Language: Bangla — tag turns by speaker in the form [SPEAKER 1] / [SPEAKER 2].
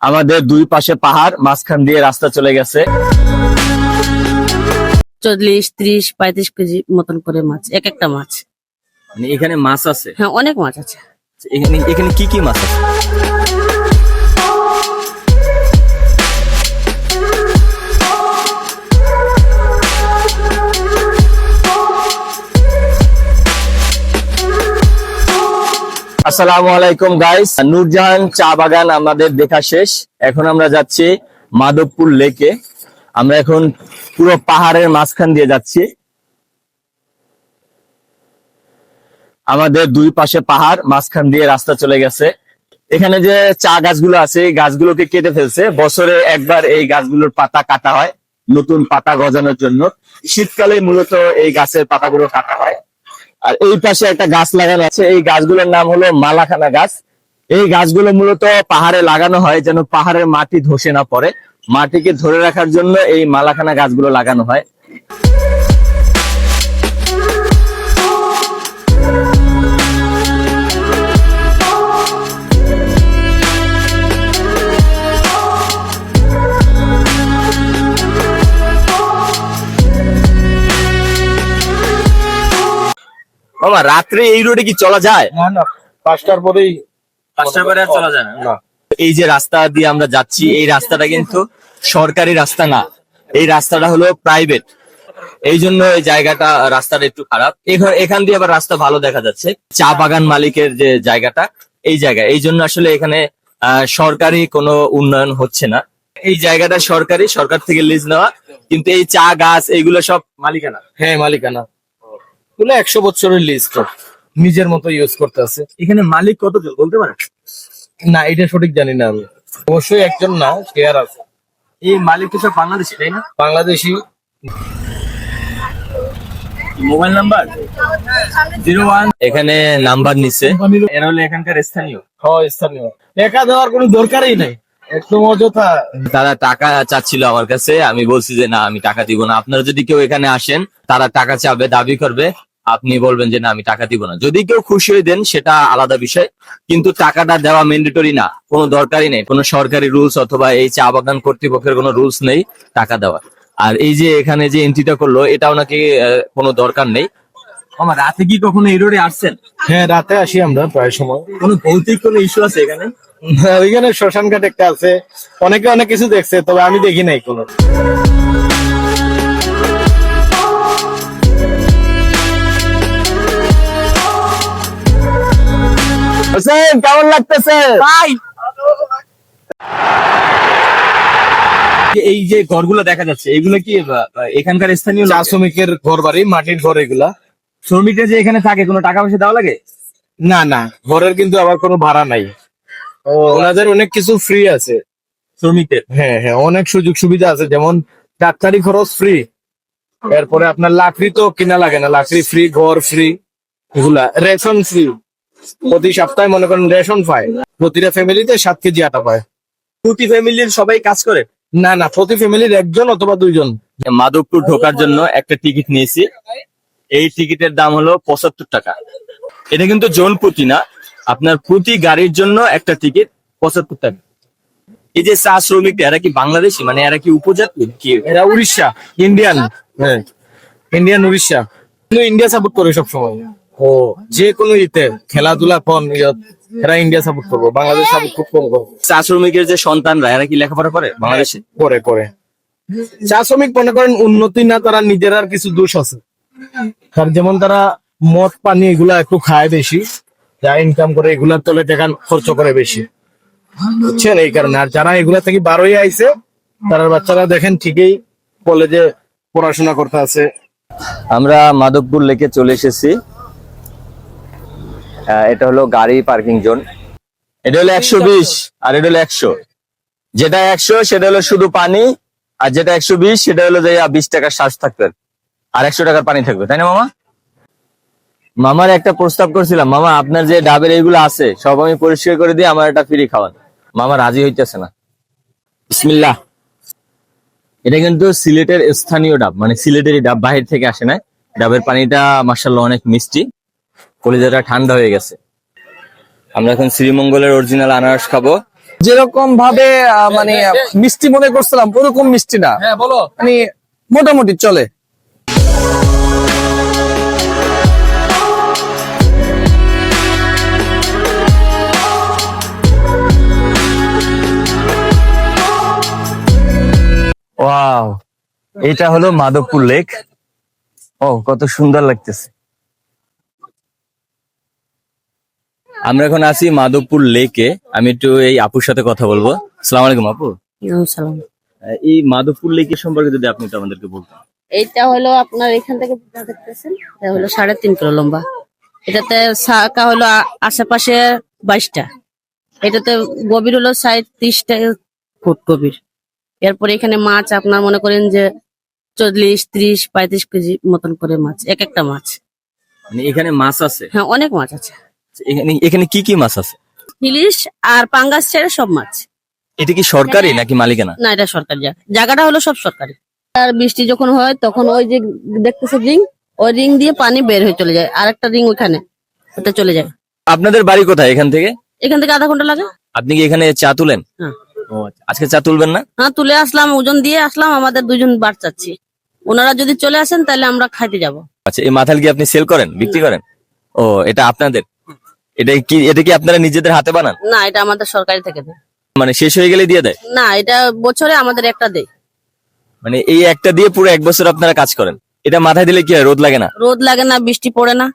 [SPEAKER 1] আমাদের দুই পাশে পাহাড় মাঝখান দিয়ে রাস্তা চলে গেছে।
[SPEAKER 2] চল্লিশ ত্রিশ পঁয়ত্রিশ কেজি মতন করে মাছ এক একটা মাছ।
[SPEAKER 1] মানে এখানে মাছ আছে?
[SPEAKER 2] হ্যাঁ অনেক মাছ আছে।
[SPEAKER 1] এখানে এখানে কি কি মাছ আছে? আসসালামু আলাইকুম গাইস নূরজাহান চা বাগান আমাদের দেখা শেষ। এখন আমরা যাচ্ছি মাধবপুর লেকে। আমরা এখন পুরো পাহাড়ের মাঝখান দিয়ে যাচ্ছি। আমাদের দুই পাশে পাহাড়, মাঝখান দিয়ে রাস্তা চলে গেছে। এখানে যে চা গাছগুলো আছে, এই গাছগুলোকে কেটে ফেলছে। বছরে একবার এই গাছগুলোর পাতা কাটা হয়, নতুন পাতা গজানোর জন্য। শীতকালে মূলত এই গাছের পাতাগুলো কাটা হয়। আর এই পাশে একটা গাছ লাগানো আছে। এই গাছগুলোর নাম হলো মালাখানা গাছ। এই গাছগুলো মূলত পাহাড়ে লাগানো হয় যেন পাহাড়ের মাটি ধসে না পড়ে। মাটিকে ধরে রাখার জন্য এই মালাখানা গাছগুলো লাগানো হয়। বাবা রাত্রে এই রোডে কি চলা যায়?
[SPEAKER 3] না না পাঁচটার পরেই
[SPEAKER 1] পাঁচটার পরে আর চলা যায় না। এই যে রাস্তা দিয়ে আমরা যাচ্ছি এই রাস্তাটা কিন্তু সরকারি রাস্তা না এই রাস্তাটা হলো প্রাইভেট এই জন্য এই জায়গাটা রাস্তাটা একটু খারাপ। এখান দিয়ে আবার রাস্তা ভালো দেখা যাচ্ছে। চা বাগান মালিকের যে জায়গাটা এই জায়গা। এই জন্য আসলে এখানে আহ, সরকারি কোনো উন্নয়ন হচ্ছে না। এই জায়গাটা সরকারি সরকার থেকে লিজ নেওয়া। কিন্তু এই চা গাছ এইগুলো সব মালিকানা।
[SPEAKER 3] হ্যাঁ মালিকানা। এগুলো একশো বছরের লিস্ট নিজের মতো ইউজ করতে আছে।
[SPEAKER 1] এখানে মালিক কতজন বলতে পারেন?
[SPEAKER 3] না এটা সঠিক জানি না আমি। অবশ্যই একজন না শেয়ার আছে।
[SPEAKER 1] এই মালিক তো সব বাংলাদেশি তাই না?
[SPEAKER 3] Bangladeshi.
[SPEAKER 1] Mobile number? Zero one. এখানে নাম্বার নিচ্ছে এরা হলো এখানকার স্থানীয়।
[SPEAKER 3] হয় স্থানীয়। টাকা দেওয়ার কোনো দরকারই নাই।
[SPEAKER 1] তারা টাকা চাচ্ছিল আমার কাছে, আমি বলছি যে, না, আমি টাকা দিব না। আপনারা যদি কেউ এখানে আসেন, তারা টাকা চাবে, দাবি করবে, আপনি বলবেন যে, না, আমি টাকা দিব না। যদি কেউ খুশি হয়ে দেন, সেটা আলাদা বিষয়, কিন্তু টাকাটা দেওয়া ম্যান্ডেটরি না, কোনো দরকারই নেই। কোনো সরকারি রুলস অথবা এই চা বাগান কর্তৃপক্ষের কোনো রুলস নেই টাকা দেওয়া আর এই যে, এখানে যে এন্ট্রিটা করল, এটাও নাকি কোনো দরকার নেই। আমার রাতে কি কখনো এই রোডে আসছেন?
[SPEAKER 3] হ্যাঁ রাতে আসি আমরা প্রায় সময়।
[SPEAKER 1] কোনো ভৌতিক কোনো ইস্যু আছে এখানে?
[SPEAKER 3] ওইখানে শ্মশান ঘাট একটা আছে। অনেকে অনেক কিছু দেখছে তবে আমি দেখি নাই কোনো।
[SPEAKER 1] হোসেন কেমন লাগতেছে?
[SPEAKER 2] ভাই!
[SPEAKER 1] এই যে ঘরগুলো দেখা যাচ্ছে এগুলো কি এখানকার স্থানীয়
[SPEAKER 3] চা শ্রমিকের ঘর বাড়ি মাটির ঘর এগুলা।
[SPEAKER 1] শ্রমিকরা যে এখানে থাকে কোনো টাকা পয়সা দেওয়া লাগে?
[SPEAKER 3] না না ঘরের কিন্তু আবার কোনো ভাড়া নাই। ওনাদের অনেক কিছু ফ্রি আছে।
[SPEAKER 1] শ্রমিকদের?
[SPEAKER 3] হ্যাঁ হ্যাঁ অনেক সুযোগ সুবিধা আছে যেমন ডাক্তারি খরচ ফ্রি এরপরে আপনার লাকড়ি তো কিনা লাগে না লাকড়ি ফ্রি ঘর ফ্রি এগুলা রেশন ফ্রি প্রতি সপ্তাহে মনে করেন রেশন পায়। প্রতিটা ফ্যামিলিতে সাত কেজি আটা পায়।
[SPEAKER 1] প্রতি ফ্যামিলির সবাই কাজ করে?
[SPEAKER 3] না না প্রতি ফ্যামিলির একজন অথবা দুইজন।
[SPEAKER 1] মাধবপুর ঢোকার জন্য একটা টিকিট নিয়েছি। এই টিকিটের দাম হলো পঁচাত্তর টাকা। এটা কিন্তু জন প্রতি না। আপনার প্রতি গাড়ির জন্য একটা টিকিট পঁচাত্তর টাকা। এই যে চা শ্রমিক এরা কি বাংলাদেশি? মানে এরা কি উপজাতি? কি
[SPEAKER 3] এরা উড়িষ্যা? ইন্ডিয়ান হ্যাঁ। ইন্ডিয়ান উড়িষ্যা। কিন্তু ইন্ডিয়া সাপোর্ট করে সব সময় ও। যে কোনো ইতে খেলাধুলা ইয়ত, এরা ইন্ডিয়া সাপোর্ট করব। বাংলাদেশ সাপোর্ট খুব কম করে
[SPEAKER 1] চা শ্রমিকের যে সন্তানরা এরা কি লেখাপড়া করে বাংলাদেশে?
[SPEAKER 3] করে করে। চা শ্রমিক মনে করেন উন্নতি না তারা নিজের আর কিছু দোষ আছে। আর যেমন তারা মদ, পানি এগুলা একটু খায় বেশি, যা ইনকাম করে এগুলার তলে টাকা খরচ করে বেশি। বুঝছেন? এই কারণে। আর যারা এগুলা থেকে বারোই আইছে তারা বাচ্চারা দেখেন ঠিকই কলেজে পড়াশোনা করতে আছে।
[SPEAKER 1] আমরা মাধবপুর লেকে চলে এসেছি। এটা হলো গাড়ি পার্কিং জোন এটা হলো একশো বিশ, আর এটা হলো একশো। যেটা একশো, সেটা হলো শুধু পানি, আর যেটা একশো বিশ, সেটা হলো যে বিশ টাকার শ্বাস থাকবে আর একশো টাকার পানি থাকবে তাই না মামা? মামার একটা প্রস্তাব করছিলাম মামা আপনার যে ডাবের এইগুলো আছে সব আমি পরিষ্কার করে দিয়ে আমার একটা ফ্রি খাওয়ান। মামা রাজি হইতেছে না। বিসমিল্লাহ। এটা কিন্তু সিলেটের স্থানীয় ডাব মানে সিলেটেরই ডাব বাহির থেকে আসে না ডাবের পানিটা মার্শাল্লাহ অনেক মিষ্টি কলিজাটা ঠান্ডা হয়ে গেছে। আমরা এখন শ্রীমঙ্গলের অরিজিনাল আনারস খাব।
[SPEAKER 4] যেরকম ভাবে মানে মিষ্টি মনে করছিলাম ওরকম মিষ্টি না।
[SPEAKER 3] হ্যাঁ বলো।
[SPEAKER 4] মানে মোটামুটি চলে।
[SPEAKER 1] ওয়াও এটা হলো মাধবপুর লেক। ও কত সুন্দর লাগতেছে। আমরা এখন আছি মাধবপুর লেকে। আমি একটু এই আপুর সাথে কথা বলব। সালাম আলাইকুম আপু। এই মাধবপুর লেকের সম্পর্কে যদি আপনি একটু আমাদেরকে বলতেন।
[SPEAKER 2] এইটা হলো আপনার এখান থেকে দেখতেছেন এটা হলো সাড়ে তিন কিলো লম্বা। এটাতে শাখা হলো আশেপাশে বাইশটা। এটাতে গভীর হলো ষাট ত্রিশটা ফুট গভীর। এরপরে এখানে মাছ আপনার মনে করেন যে চল্লিশ ত্রিশ পঁয়ত্রিশ কেজি মতন করে মাছ এক একটা মাছ।
[SPEAKER 1] মানে এখানে মাছ আছে?
[SPEAKER 2] হ্যাঁ অনেক মাছ আছে।
[SPEAKER 1] এখানে এখানে কি কি মাছ আছে?
[SPEAKER 2] ইলিশ আর পাঙ্গাস ছেড়ে সব মাছ।
[SPEAKER 1] এটা কি সরকারি নাকি মালিকানা?
[SPEAKER 2] না এটা সরকারি জায়গা। জায়গাটা হলো সব সরকারি। আর বৃষ্টি যখন হয় তখন ওই যে দেখতেছে রিং ওই রিং দিয়ে পানি বের হয়ে চলে যায়। আর একটা রিং ওখানে ওটা চলে যায়।
[SPEAKER 1] আপনাদের বাড়ি কোথায় এখান থেকে?
[SPEAKER 2] এখান থেকে আধা ঘণ্টা লাগে।
[SPEAKER 1] আপনি কি এখানে চা তুলেন?
[SPEAKER 2] হ্যাঁ।
[SPEAKER 1] আজকে চা তুলবেন না?
[SPEAKER 2] হ্যাঁ তুলে আসলাম ওজন দিয়ে আসলাম আমাদের দুজন বার চাচ্ছি। ওনারা যদি চলে আসেন তাহলে আমরা খাইতে যাব।
[SPEAKER 1] আচ্ছা এই মাথাল কি আপনি সেল করেন বিক্রি করেন? ও এটা আপনাদের? এটা কি এটা কি আপনারা নিজেদের হাতে বানান?
[SPEAKER 2] না এটা আমাদের সরকারি থেকে দেয়।
[SPEAKER 1] মানে শেষ হয়ে গেলে দিয়ে দেয়?
[SPEAKER 2] না এটা বছরে আমাদের একটা দেয়।
[SPEAKER 1] মানে এই একটা দিয়ে পুরো এক বছর আপনারা কাজ করেন। এটা মাথায় দিলে কি হয় রোদ লাগে না?
[SPEAKER 2] রোদ লাগে না বৃষ্টি পড়ে না।